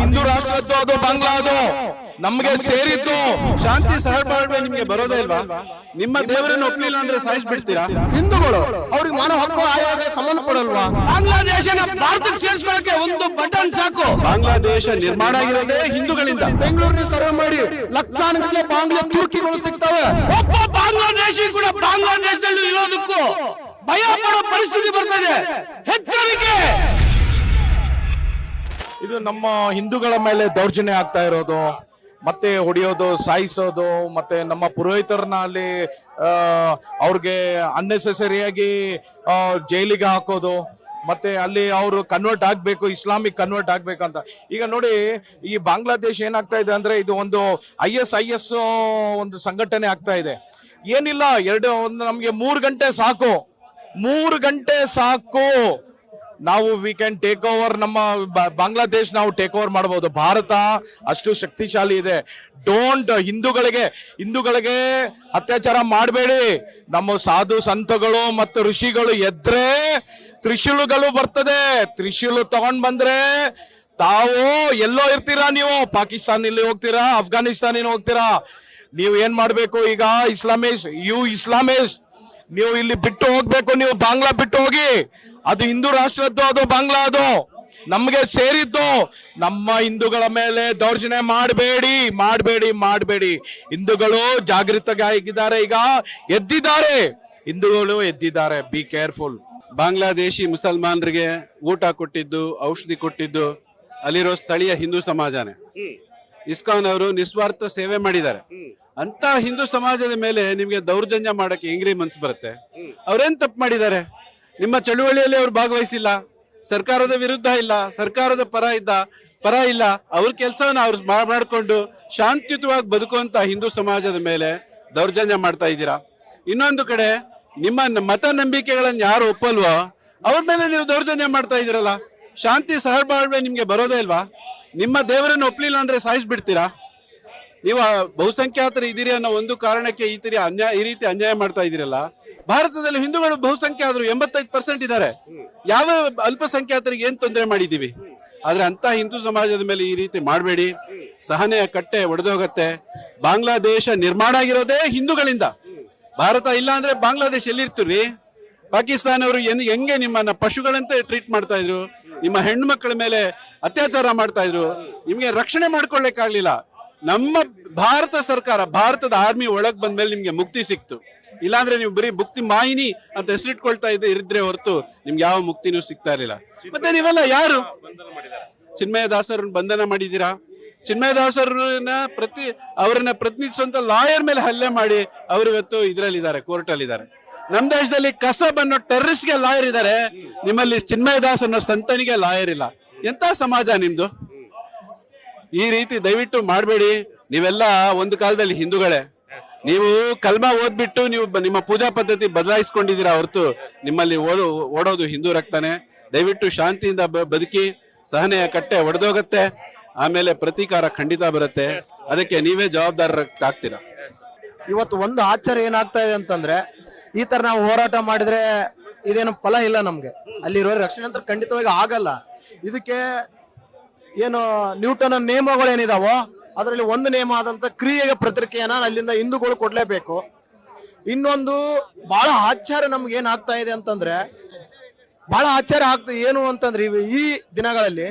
ಹಿಂದೂ ರಾಷ್ಟ್ರದ್ದು ಅದು ಬಾಂಗ್ಲಾದು. ನಮ್ಗೆ ಸೇರಿದ್ದು ಶಾಂತಿ ಸಹಬಾಳ್ವೆ ನಿಮ್ಗೆ ಬರೋದೇ ಇಲ್ವಾ? ನಿಮ್ಮ ದೇವರನ್ನು ಒಪ್ಲಿಲ್ಲ ಅಂದ್ರೆ ಸಾಯಿಸ್ಬಿಡ್ತೀರಾ? ಹಿಂದೂಗಳು ಅವ್ರಿಗೆ ಮಾನವ ಹಕ್ಕು ಆಯೋಗ ಸಂಬಂಧ ಕೊಡಲ್ವಾ? ಬಾಂಗ್ಲಾದೇಶನ ಭಾರತಕ್ಕೆ ಸೇರಿಸ್ಕೊಳಕ್ಕೆ ಒಂದು ಬಟನ್ ಸಾಕು. ಬಾಂಗ್ಲಾದೇಶ ನಿರ್ಮಾಣ ಆಗಿರೋದೇ ಹಿಂದೂಗಳಿಂದ. ಬೆಂಗಳೂರಿನ ಸರ್ವೆ ಮಾಡಿ ಲಕ್ಷಾನುಗಟ್ಟಲೆ ಬಾಂಗ್ಲಾ ತುರ್ಕಿಗಳು ಸಿಗ್ತವೆ. ಒಬ್ಬ ಬಾಂಗ್ಲಾದೇಶಿ ಕೂಡ ಬಾಂಗ್ಲಾದೇಶದಲ್ಲಿ ಇರೋದಕ್ಕೂ ಭಯ ಪಡೋ ಪರಿಸ್ಥಿತಿ ಬರ್ತದೆ. ಎಚ್ಚರಿಕೆ! ಇದು ನಮ್ಮ ಹಿಂದೂಗಳ ಮೇಲೆ ದೌರ್ಜನ್ಯ ಆಗ್ತಾ ಇರೋದು, ಮತ್ತೆ ಹೊಡೆಯೋದು, ಸಾಯಿಸೋದು, ಮತ್ತೆ ನಮ್ಮ ಪುರೋಹಿತರನ್ನ ಅಲ್ಲಿ ಅವ್ರಿಗೆ ಅನ್ನೆಸೆಸರಿಯಾಗಿ ಜೈಲಿಗೆ ಹಾಕೋದು, ಮತ್ತೆ ಅಲ್ಲಿ ಅವರು ಕನ್ವರ್ಟ್ ಆಗಬೇಕು ಇಸ್ಲಾಮಿಕ್ ಕನ್ವರ್ಟ್ ಆಗ್ಬೇಕಂತ. ಈಗ ನೋಡಿ, ಈ ಬಾಂಗ್ಲಾದೇಶ ಏನಾಗ್ತಾ ಇದೆ ಅಂದ್ರೆ ಇದು ಒಂದು ಐ ಎಸ್ ಐ ಎಸ್ ಒಂದು ಸಂಘಟನೆ ಆಗ್ತಾ ಇದೆ. ಏನಿಲ್ಲ, ಎರಡು, ಒಂದು ನಮಗೆ ಮೂರು ಗಂಟೆ ಸಾಕು. ಮೂರು ಗಂಟೆ ಸಾಕು. ನಾವು ವಿ ಕ್ಯಾನ್ ಟೇಕ್ ಓವರ್ ನಮ್ಮ ಬಾಂಗ್ಲಾದೇಶ್ ನಾವು ಟೇಕ್ ಓವರ್ ಮಾಡಬಹುದು ಭಾರತ ಅಷ್ಟು ಶಕ್ತಿಶಾಲಿ ಇದೆ. ಡೋಂಟ್ ಹಿಂದೂಗಳಿಗೆ ಹಿಂದೂಗಳಿಗೆ ಅತ್ಯಾಚಾರ ಮಾಡಬೇಡಿ. ನಮ್ಮ ಸಾಧು ಸಂತಗಳು ಮತ್ತು ಋಷಿಗಳು ಎದ್ರೆ ತ್ರಿಶೂಲುಗಳು ಬರ್ತದೆ. ತ್ರಿಶೂಲು ತಗೊಂಡ್ ಬಂದ್ರೆ ತಾವು ಎಲ್ಲೋ ಇರ್ತೀರಾ ನೀವು? ಪಾಕಿಸ್ತಾನಲ್ಲಿ ಹೋಗ್ತೀರಾ? ಅಫ್ಘಾನಿಸ್ತಾನಿನ ಹೋಗ್ತೀರಾ? ನೀವು ಏನ್ ಮಾಡ್ಬೇಕು ಈಗ? ಇಸ್ಲಾಮಿಸ್ ಯು ಇಸ್ಲಾಮಿಸ್ ನೀವು ಇಲ್ಲಿ ಬಿಟ್ಟು ಹೋಗ್ಬೇಕು ನೀವು ಬಾಂಗ್ಲಾ ಬಿಟ್ಟು ಹೋಗಿ. ಅದು ಹಿಂದೂ ರಾಷ್ಟ್ರದ್ದು ಅದು ಬಾಂಗ್ಲಾ ಅದು. ನಮ್ಗೆ ಸೇರಿದ್ದು. ನಮ್ಮ ಹಿಂದೂಗಳ ಮೇಲೆ ದೌರ್ಜನ್ಯ ಮಾಡಬೇಡಿ ಮಾಡಬೇಡಿ ಮಾಡಬೇಡಿ. ಹಿಂದೂಗಳು ಜಾಗೃತಗಾಗಿದ್ದಾರೆ ಈಗ. ಎದ್ದಿದ್ದಾರೆ. ಹಿಂದೂಗಳು ಎದ್ದಿದ್ದಾರೆ. ಬಿ ಕೇರ್ಫುಲ್ ಬಾಂಗ್ಲಾದೇಶಿ ಮುಸಲ್ಮಾನರಿಗೆ ಊಟ ಕೊಟ್ಟಿದ್ದು ಔಷಧಿ ಕೊಟ್ಟಿದ್ದು ಅಲ್ಲಿರೋ ಸ್ಥಳೀಯ ಹಿಂದೂ ಸಮಾಜನೇ. ಇಸ್ಕಾನ್ ಅವರು ನಿಸ್ವಾರ್ಥ ಸೇವೆ ಮಾಡಿದ್ದಾರೆ. ಅಂತ ಹಿಂದೂ ಸಮಾಜದ ಮೇಲೆ ನಿಮ್ಗೆ ದೌರ್ಜನ್ಯ ಮಾಡಕ್ಕೆ ಹೆಂಗ್ರಿ ಮನ್ಸು ಬರುತ್ತೆ? ಅವ್ರೇನ್ ತಪ್ಪು ಮಾಡಿದ್ದಾರೆ? ನಿಮ್ಮ ಚಳುವಳಿಯಲ್ಲಿ ಅವ್ರು ಭಾಗವಹಿಸಿಲ್ಲ, ಸರ್ಕಾರದ ವಿರುದ್ಧ ಇಲ್ಲ, ಸರ್ಕಾರದ ಪರ ಇದ್ದ, ಪರ ಇಲ್ಲ, ಅವ್ರ ಕೆಲಸವನ್ನ ಅವ್ರು ಮಾಡಿಕೊಂಡು ಶಾಂತಿಯುತವಾಗಿ ಬದುಕುವಂತ ಹಿಂದೂ ಸಮಾಜದ ಮೇಲೆ ದೌರ್ಜನ್ಯ ಮಾಡ್ತಾ ಇದ್ದೀರಾ? ಇನ್ನೊಂದು ಕಡೆ ನಿಮ್ಮ ಮತ ನಂಬಿಕೆಗಳನ್ನ ಯಾರು ಒಪ್ಪಲ್ವೋ, ಅವ್ರ ಮೇಲೆ ನೀವು ದೌರ್ಜನ್ಯ ಮಾಡ್ತಾ ಇದ್ದೀರಲ್ಲ, ಶಾಂತಿ ಸಹಬಾಳ್ವೆ ನಿಮ್ಗೆ ಬರೋದೇ ಇಲ್ವಾ? ನಿಮ್ಮ ದೇವರನ್ನು ಒಪ್ಲಿಲ್ಲ ಅಂದ್ರೆ ಸಾಯಿಸ್ಬಿಡ್ತೀರಾ? ನೀವು ಬಹುಸಂಖ್ಯಾತರು ಇದ್ದೀರಿ ಅನ್ನೋ ಒಂದು ಕಾರಣಕ್ಕೆ ಈ ತೀರಿ ಅನ್ಯಾಯ, ಈ ರೀತಿ ಅನ್ಯಾಯ ಮಾಡ್ತಾ ಇದ್ದೀರಲ್ಲ, ಭಾರತದಲ್ಲಿ ಹಿಂದೂಗಳು ಬಹುಸಂಖ್ಯಾತರು ಎಂಬತ್ತೈದು ಪರ್ಸೆಂಟ್ ಇದ್ದಾರೆ. ಯಾವ ಅಲ್ಪಸಂಖ್ಯಾತರಿಗೆ ಏನ್ ತೊಂದರೆ ಮಾಡಿದೀವಿ ಆದ್ರೆ ಅಂತ ಹಿಂದೂ ಸಮಾಜದ ಮೇಲೆ ಈ ರೀತಿ ಮಾಡಬೇಡಿ. ಸಹನೆಯ ಕಟ್ಟೆ ಒಡೆದೋಗತ್ತೆ. ಬಾಂಗ್ಲಾದೇಶ ನಿರ್ಮಾಣ ಆಗಿರೋದೇ ಹಿಂದೂಗಳಿಂದ. ಭಾರತ ಇಲ್ಲ ಅಂದ್ರೆ ಬಾಂಗ್ಲಾದೇಶ ಎಲ್ಲಿರ್ತೀರಿ? ಪಾಕಿಸ್ತಾನವರು ಎನ್, ಹೆಂಗೆ ನಿಮ್ಮನ್ನ ಪಶುಗಳಂತೆ ಟ್ರೀಟ್ ಮಾಡ್ತಾ ಇದ್ರು? ನಿಮ್ಮ ಹೆಣ್ಣು ಮೇಲೆ ಅತ್ಯಾಚಾರ ಮಾಡ್ತಾ ಇದ್ರು? ನಿಮ್ಗೆ ರಕ್ಷಣೆ ಮಾಡ್ಕೊಳ್ಳಿಕ್ಕಾಗ್ಲಿಲ್ಲ ನಮ್ಮ ಭಾರತ ಸರ್ಕಾರ, ಭಾರತದ ಆರ್ಮಿ ಒಳಗ್ ಬಂದ್ಮೇಲೆ ನಿಮ್ಗೆ ಮುಕ್ತಿ ಸಿಕ್ತು. ಇಲ್ಲಾಂದ್ರೆ ನೀವು ಬರೀ ಮುಕ್ತಿ ಮಾಹಿನಿ ಅಂತ ಹೆಸರಿಟ್ಕೊಳ್ತಾ ಇದ್ದ ಇದ್ರೆ ಹೊರತು ನಿಮ್ಗೆ ಯಾವ ಮುಕ್ತಿನೂ ಸಿಗ್ತಾ ಇರಲಿಲ್ಲ. ಮತ್ತೆ ನೀವೆಲ್ಲ ಯಾರು? ಚಿನ್ಮಯ ದಾಸರನ್ನ ಬಂಧನ ಮಾಡಿದ್ದೀರಾ? ಚಿನ್ಮಯ ದಾಸರನ್ನ ಪ್ರತಿ ಅವರನ್ನ ಪ್ರತಿನಿಧಿಸುವಂತ ಲಾಯರ್ ಮೇಲೆ ಹಲ್ಲೆ ಮಾಡಿ ಅವರು ಇವತ್ತು ಇದರಲ್ಲಿದ್ದಾರೆ ಕೋರ್ಟ್ ಇದ್ದಾರೆ ನಮ್ ದೇಶದಲ್ಲಿ ಕಸಬ್ ಅನ್ನೋ ಟೆರರಿಸ್ಟ್ಗೆ ಲಾಯರ್ ಇದ್ದಾರೆ. ನಿಮ್ಮಲ್ಲಿ ಚಿನ್ಮಯ ದಾಸ್ ಅನ್ನೋ ಸಂತನಿಗೆ ಲಾಯರ್ ಇಲ್ಲ. ಎಂತ ಸಮಾಜ ನಿಮ್ದು? ಈ ರೀತಿ ದಯವಿಟ್ಟು ಮಾಡಬೇಡಿ. ನೀವೆಲ್ಲ ಒಂದು ಕಾಲದಲ್ಲಿ ಹಿಂದೂಗಳೇ. ನೀವು ಕಲ್ಮ ಓದ್ಬಿಟ್ಟು ನೀವು ನಿಮ್ಮ ಪೂಜಾ ಪದ್ಧತಿ ಬದಲಾಯಿಸ್ಕೊಂಡಿದ್ದೀರಾ ಹೊರತು ನಿಮ್ಮಲ್ಲಿ ಓಡೋ, ಓಡೋದು ಹಿಂದೂ ರಕ್ತನೇ. ದಯವಿಟ್ಟು ಶಾಂತಿಯಿಂದ ಬದುಕಿ, ಸಹನೆಯ ಕಟ್ಟೆ ಒಡೆದೋಗತ್ತೆ. ಆಮೇಲೆ ಪ್ರತೀಕಾರ ಖಂಡಿತ ಬರುತ್ತೆ. ಅದಕ್ಕೆ ನೀವೇ ಜವಾಬ್ದಾರರಾಗ್ತೀರಾ ಇವತ್ತು ಒಂದು ಆಶ್ಚರ್ಯ ಏನಾಗ್ತಾ ಇದೆ ಅಂತಂದ್ರೆ, ಈ ತರ ನಾವು ಹೋರಾಟ ಮಾಡಿದ್ರೆ ಇದೇನು ಫಲ ಇಲ್ಲ ನಮ್ಗೆ. ಅಲ್ಲಿರೋ ರಕ್ಷಣೆ ಅಂತ ಖಂಡಿತವಾಗಿ ಆಗಲ್ಲ. ಇದಕ್ಕೆ ಏನು ನ್ಯೂಟನ್ ನಿಯಮಗಳು ಏನಿದಾವೋ ಅದರಲ್ಲಿ ಒಂದು ನಿಯಮ ಆದಂತ ಕ್ರಿಯೆಗೆ ಪ್ರತಿಕ್ರಿಯೆಯನ್ನ ಅಲ್ಲಿಂದ ಹಿಂದೂಗಳು ಕೊಡ್ಲೇಬೇಕು. ಇನ್ನೊಂದು, ಬಹಳ ಆಶ್ಚರ್ಯ ನಮ್ಗೆ ಆಗ್ತಾ ಇದೆ ಅಂತಂದ್ರೆ, ಬಹಳ ಆಶ್ಚರ್ಯ ಆಗ್ತದೆ ಏನು ಅಂತಂದ್ರೆ, ಈ ದಿನಗಳಲ್ಲಿ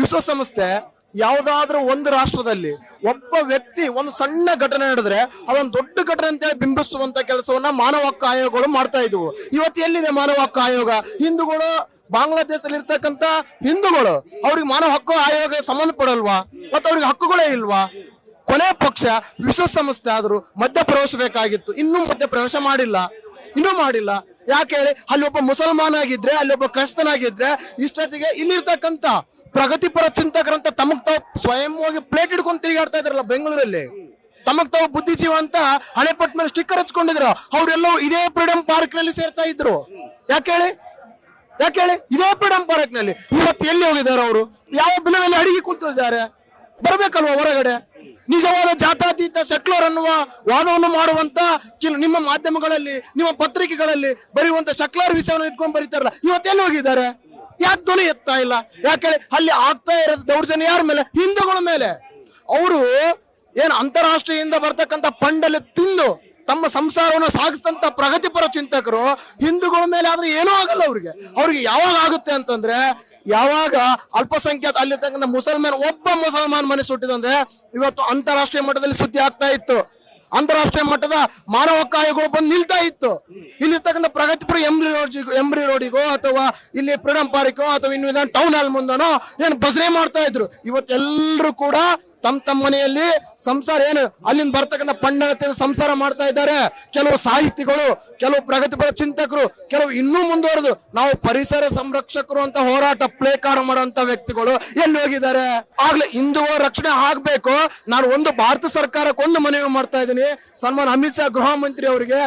ವಿಶ್ವಸಂಸ್ಥೆ ಯಾವುದಾದ್ರೂ ಒಂದು ರಾಷ್ಟ್ರದಲ್ಲಿ ಒಬ್ಬ ವ್ಯಕ್ತಿ ಒಂದು ಸಣ್ಣ ಘಟನೆ ನಡೆದ್ರೆ, ಅದೊಂದು ದೊಡ್ಡ ಘಟನೆ ಅಂತೇಳಿ ಬಿಂಬಿಸುವಂತ ಕೆಲಸವನ್ನ ಮಾನವ ಹಕ್ಕು ಆಯೋಗಗಳು ಮಾಡ್ತಾ ಇದ್ವು. ಇವತ್ತು ಎಲ್ಲಿದೆ ಮಾನವ ಹಕ್ಕು ಆಯೋಗ? ಹಿಂದೂಗಳು ಬಾಂಗ್ಲಾದೇಶದಲ್ಲಿ ಇರ್ತಕ್ಕಂತ ಹಿಂದೂಗಳು ಅವ್ರಿಗೆ ಮಾನವ ಹಕ್ಕು ಆಯೋಗ ಸಂಬಂಧ ಪಡಲ್ವಾ ಮತ್ತು ಅವ್ರಿಗೆ ಹಕ್ಕುಗಳೇ ಇಲ್ವಾ? ಕೊನೆ ಪಕ್ಷ ವಿಶ್ವಸಂಸ್ಥೆ ಆದ್ರೂ ಮಧ್ಯಪ್ರವೇಶ ಬೇಕಾಗಿತ್ತು. ಇನ್ನೂ ಮಧ್ಯಪ್ರವೇಶ ಮಾಡಿಲ್ಲ. ಇನ್ನೂ ಮಾಡಿಲ್ಲ. ಯಾಕೆ ಹೇಳಿ? ಅಲ್ಲಿ ಒಬ್ಬ ಮುಸಲ್ಮಾನ ಆಗಿದ್ರೆ ಅಲ್ಲಿ ಒಬ್ಬ ಕ್ರೈಸ್ತನ ಆಗಿದ್ರೆ ಇಷ್ಟೊತ್ತಿಗೆ ಇಲ್ಲಿರ್ತಕ್ಕಂಥ ಪ್ರಗತಿಪರ ಚಿಂತಕರಂತ ತಮಗ್ ತಾವು ಸ್ವಯಂ ಹೋಗಿ ಪ್ಲೇಟ್ ಹಿಡ್ಕೊಂಡು ತಿರುಗಾಡ್ತಾ ಇದ್ರಲ್ಲ ಬೆಂಗಳೂರಲ್ಲಿ? ತಮಗ್ ತಾವು ಬುದ್ಧಿಜೀವ ಅಂತ ಹಣೆಪಟ್ಟ ಮೇಲೆ ಸ್ಟಿಕ್ಕರ್ ಹಚ್ಕೊಂಡಿದ್ರು? ಅವರೆಲ್ಲೋ ಇದೇ ಫ್ರೀಡಮ್ ಪಾರ್ಕ್ನಲ್ಲಿ ಸೇರ್ತಾ ಇದ್ರು. ಯಾಕೆ ಹೇಳಿ? ಯಾಕೆ ಹೇಳಿ? ಇದೇ ಫ್ರೀಡಮ್ ಪಾರ್ಕ್ನಲ್ಲಿ ಇವತ್ತು ಎಲ್ಲಿ ಹೋಗಿದ್ದಾರೆ ಅವರು? ಯಾವ ಬಿಲದಲ್ಲಿ ಅಡಿಗೆ ಕುಳಿತಿದ್ದಾರೆ? ಬರಬೇಕಲ್ವಾ ಹೊರಗಡೆ? ನಿಜವಾದ ಜಾತಾತೀತ ಸೆಕ್ಯುಲರ್ ಅನ್ನುವ ವಾದವನ್ನು ಮಾಡುವಂತ ನಿಮ್ಮ ಮಾಧ್ಯಮಗಳಲ್ಲಿ, ನಿಮ್ಮ ಪತ್ರಿಕೆಗಳಲ್ಲಿ ಬರೆಯುವಂತ ಸೆಕ್ಯುಲರ್ ವಿಷಯವನ್ನು ಇಟ್ಕೊಂಡು ಬರೀತಾರಲ್ಲ, ಇವತ್ತು ಎಲ್ಲಿ ಹೋಗಿದ್ದಾರೆ? ಯಾಕೆ ಧ್ವನಿ ಎತ್ತಾ ಇಲ್ಲ? ಯಾಕೆ ಅಲ್ಲಿ ಆಗ್ತಾ ಇರೋದು ದೌರ್ಜನ್ಯ ಯಾರ ಮೇಲೆ? ಹಿಂದೂಗಳ ಮೇಲೆ. ಅವರು ಏನ್ ಅಂತಾರಾಷ್ಟ್ರೀಯದಿಂದ ಬರ್ತಕ್ಕಂಥ ಫಂಡಲ್ಲಿ ತಿಂದು ತಮ್ಮ ಸಂಸಾರವನ್ನು ಸಾಗಿಸಿದಂತ ಪ್ರಗತಿಪರ ಚಿಂತಕರು ಹಿಂದೂಗಳ ಮೇಲೆ ಆದ್ರೆ ಏನೂ ಆಗಲ್ಲ ಅವ್ರಿಗೆ. ಅವ್ರಿಗೆ ಯಾವಾಗ ಆಗುತ್ತೆ ಅಂತಂದ್ರೆ, ಯಾವಾಗ ಅಲ್ಪಸಂಖ್ಯಾತ ಅಲ್ಲಿರ್ತಕ್ಕಂಥ ಮುಸಲ್ಮಾನ್, ಒಬ್ಬ ಮುಸಲ್ಮಾನ್ ಮನೆ ಸುಟ್ಟಿದಂದ್ರೆ ಇವತ್ತು ಅಂತಾರಾಷ್ಟ್ರೀಯ ಮಟ್ಟದಲ್ಲಿ ಸುದ್ದಿ ಆಗ್ತಾ ಇತ್ತು. ಅಂತಾರಾಷ್ಟ್ರೀಯ ಮಟ್ಟದ ಮಾನವ ಕಾಯಗಳು ಬಂದು ನಿಲ್ತಾ ಇತ್ತು. ಇಲ್ಲಿರ್ತಕ್ಕಂಥ ಪ್ರಗತಿಪುರ ಎಂಬ್ರಿ ರೋಡ್ ಎಂಬ್ರಿ ರೋಡಿಗೋ ಅಥವಾ ಇಲ್ಲಿ ಫ್ರೀಡಂ ಪಾರ್ಕೋ ಅಥವಾ ಇನ್ನು ಟೌನ್ ಹಾಲ್ ಮುಂದನೋ ಏನು ಭಜನೆ ಮಾಡ್ತಾ ಇದ್ರು. ಇವತ್ತೆಲ್ಲರೂ ಕೂಡ ತಮ್ಮ ತಮ್ಮ ಮನೆಯಲ್ಲಿ ಸಂಸಾರ ಏನು? ಅಲ್ಲಿಂದ ಬರ್ತಕ್ಕಂಥ ಪಂಡನ ಸಂಸಾರ ಮಾಡ್ತಾ ಇದ್ದಾರೆ. ಕೆಲವು ಸಾಹಿತಿಗಳು, ಕೆಲವು ಪ್ರಗತಿಪರ ಚಿಂತಕರು, ಕೆಲವು ಇನ್ನೂ ಮುಂದುವರೆದು ನಾವು ಪರಿಸರ ಸಂರಕ್ಷಕರು ಅಂತ ಹೋರಾಟ ಪ್ಲೇ ಕಾರ್ಡ್ ಮಾಡುವಂತ ವ್ಯಕ್ತಿಗಳು ಎಲ್ಲಿ ಹೋಗಿದ್ದಾರೆ? ಆಗ್ಲೇ ಹಿಂದೂಗಳ ರಕ್ಷಣೆ ಆಗ್ಬೇಕು. ನಾನು ಒಂದು ಭಾರತ ಸರ್ಕಾರಕ್ಕೆ ಒಂದು ಮನವಿ ಮಾಡ್ತಾ ಇದ್ದೀನಿ. ಸನ್ಮಾನ್ ಅಮಿತ್ ಶಾ ಗೃಹ ಮಂತ್ರಿ ಅವರಿಗೆ,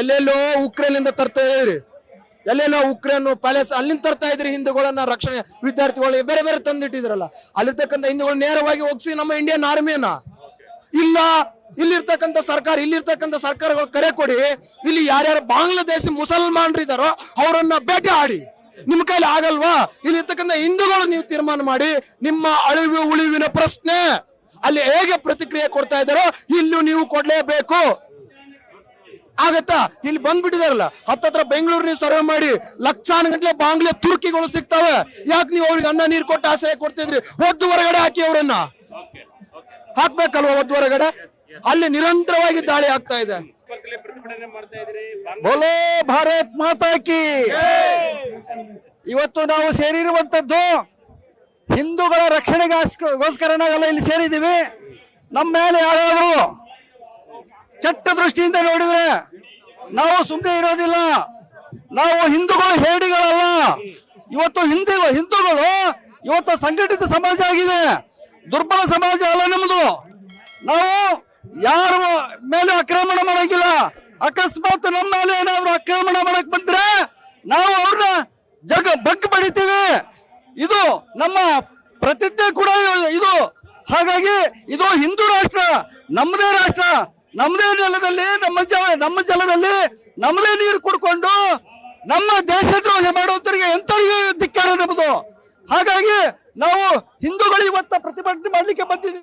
ಎಲ್ಲೆಲ್ಲೋ ಉಕ್ರೇನಿಂದ ತರ್ತಾ ಇದ್ರಿ ಎಲ್ಲೆಲ್ಲೋ ಉಕ್ರೇನ್, ಪ್ಯಾಲೇಸ್ ಅಲ್ಲಿಂದ ತರ್ತಾ ಇದ್ರಿ ಹಿಂದೂಗಳನ್ನ ರಕ್ಷಣೆ ವಿದ್ಯಾರ್ಥಿಗಳು ಬೇರೆ ಬೇರೆ ತಂದಿಟ್ಟಿದ್ರಲ್ಲ. ಅಲ್ಲಿರ್ತಕ್ಕಂಥ ಹಿಂದೂಗಳು ನೇರವಾಗಿ ಹೋಗ್ಸಿ ನಮ್ಮ ಇಂಡಿಯನ್ ಆರ್ಮಿಯನ್ನ ಇಲ್ಲ, ಇಲ್ಲಿರ್ತಕ್ಕಂಥ ಸರ್ಕಾರ ಇಲ್ಲಿರ್ತಕ್ಕಂಥ ಸರ್ಕಾರಗಳು ಕರೆ ಕೊಡಿ. ಇಲ್ಲಿ ಯಾರ್ಯಾರು ಬಾಂಗ್ಲಾದೇಶಿ ಮುಸಲ್ಮಾನರಿದಾರೋ ಅವರನ್ನ ಬೇಟೆ ಆಡಿ. ನಿಮ್ಮ ಕೈಲಿ ಆಗಲ್ವಾ? ಇಲ್ಲಿರ್ತಕ್ಕಂಥ ಹಿಂದೂಗಳು ನೀವು ತೀರ್ಮಾನ ಮಾಡಿ. ನಿಮ್ಮ ಅಳಿವು ಉಳಿವಿನ ಪ್ರಶ್ನೆ. ಅಲ್ಲಿ ಹೇಗೆ ಪ್ರತಿಕ್ರಿಯೆ ಕೊಡ್ತಾ ಇದ್ದಾರೋ, ಇಲ್ಲೂ ನೀವು ಕೊಡ್ಲೇಬೇಕು. ಆಗತ್ತಾ? ಇಲ್ಲಿ ಬಂದ್ಬಿಟ್ಟಿದಾರಲ್ಲ. ಹತ್ತತ್ರ ಬೆಂಗಳೂರು ನೀವು ಸರ್ವೆ ಮಾಡಿ, ಲಕ್ಷಾನ್ ಗಂಟ್ಲೆ ಬಾಂಗ್ಲೆ ತುರ್ಕಿಗಳು ಸಿಗ್ತಾವೆ. ಯಾಕೆ ನೀವು ಅವ್ರಿಗೆ ಅನ್ನ ನೀರು ಕೊಟ್ಟು ಆಸೆ ಕೊಡ್ತಿದ್ರಿ? ಒದ್ದು ಹೊರಗಡೆ ಹಾಕಿ ಅವರನ್ನ. ಹಾಕ್ಬೇಕಲ್ವಾ ಒದ್ದು ಹೊರಗಡೆ? ಅಲ್ಲಿ ನಿರಂತರವಾಗಿ ದಾಳಿ ಆಗ್ತಾ ಇದೆ. ಬೋಲೋ ಭಾರತ್ ಮಾತಾಕಿ ಇವತ್ತು ನಾವು ಸೇರಿರುವಂತದ್ದು ಹಿಂದೂಗಳ ರಕ್ಷಣೆಗೋಸ್ಕರ ನಾವೆಲ್ಲ ಇಲ್ಲಿ ಸೇರಿದ್ದೀವಿ. ನಮ್ಮ ಮೇಲೆ ಯಾರಾದರೂ ಕೆಟ್ಟ ದೃಷ್ಟಿಯಿಂದ ನೋಡಿದ್ರೆ ನಾವು ಸುಮ್ಮನೆ ಇರೋದಿಲ್ಲ. ನಾವು ಹಿಂದೂಗಳು ಹೇಡಿಗಳಲ್ಲ. ಇವತ್ತು ಹಿಂದೂ, ಹಿಂದೂಗಳು ಇವತ್ತು ಸಂಘಟಿತ ಸಮಾಜ ಆಗಿದೆ. ದುರ್ಬಲ ಸಮಾಜ ಅಲ್ಲ ನಮ್ಮದು ನಾವು ಯಾರ ಮೇಲೆ ಆಕ್ರಮಣ ಮಾಡಂಗಿಲ್ಲ ಅಕಸ್ಮಾತ್ ನಮ್ಮ ಮೇಲೆ ಏನಾದ್ರು ಆಕ್ರಮಣ ಮಾಡಕ್ ಬಂದ್ರೆ ನಾವು ಅವ್ರನ್ನ ಜಗ ಬಗ್ ಬಡಿತೀವಿ. ಇದು ನಮ್ಮ ಪ್ರತಿಜ್ಞೆ ಕೂಡ ಇದು. ಹಾಗಾಗಿ ಇದು ಹಿಂದೂ ರಾಷ್ಟ್ರ, ನಮ್ಮದೇ ರಾಷ್ಟ್ರ. ನಮ್ಮದೇ ನೆಲದಲ್ಲಿ, ನಮ್ಮ ಜಲ ನಮ್ಮ ಜಲದಲ್ಲಿ ನಮ್ಮದೇ ನೀರು ಕುಡ್ಕೊಂಡು ನಮ್ಮ ದೇಶದ್ರೋಹ ಮಾಡುವಂತರಿಗೆ ಎಂತರಿಗೆ ಧಿಕ್ಕಾರ ನಮ್ಮದು ಹಾಗಾಗಿ ನಾವು ಹಿಂದೂಗಳು ಇವತ್ತ ಪ್ರತಿಭಟನೆ ಮಾಡ್ಲಿಕ್ಕೆ ಬಂದಿದ್ದೀವಿ.